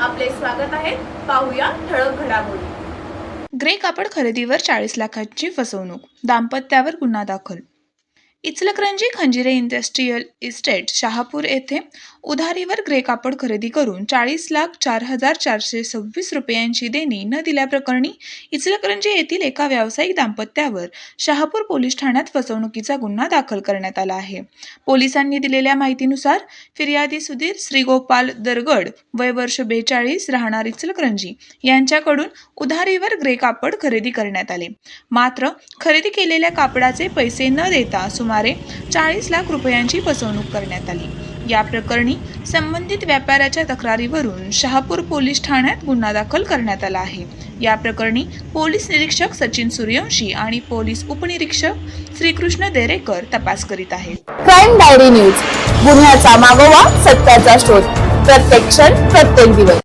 आपले स्वागत आहे. पाहूया ठळक घडामोडी. ग्रे कापड खरेदीवर चाळीस लाखांची फसवणूक दाम्पत्यावर गुन्हा दाखल इचलकरंजी खंजिरे इंडस्ट्रीयल इस्टेट शहापूर येथे उधारीवर ग्रे कापड खरेदी करून चाळीस लाख चार हजार चारशे सव्वीस रुपयांची देणी न दिल्याप्रकरणी इचलकरंजी येथील एका व्यावसायिक दाम्पत्यावर शहापूर पोलीस ठाण्यात फसवणुकीचा गुन्हा दाखल करण्यात आला आहे. पोलिसांनी दिलेल्या माहितीनुसार फिर्यादी सुधीर श्रीगोपाल दरगड वय वर्ष बेचाळीस राहणार इचलकरंजी यांच्याकडून उधारीवर ग्रे कापड खरेदी करण्यात आले. मात्र खरेदी केलेल्या कापडाचे पैसे न देता सुमारे चाळीस लाख रुपयांची फसवणूक करण्यात आली. या प्रकरणी संबंधित व्यापाऱ्याच्या तक्रारीवरून शहापूर पोलीस ठाण्यात गुन्हा दाखल करण्यात आला आहे. या प्रकरणी पोलीस निरीक्षक सचिन सूर्यवंशी आणि पोलीस उपनिरीक्षक श्रीकृष्ण देरेकर तपास करीत आहेत. Crime diary news. गुन्ह्याचा मागोवा सत्याचा शोध. प्रत्येक क्षण प्रत्येक दिवस.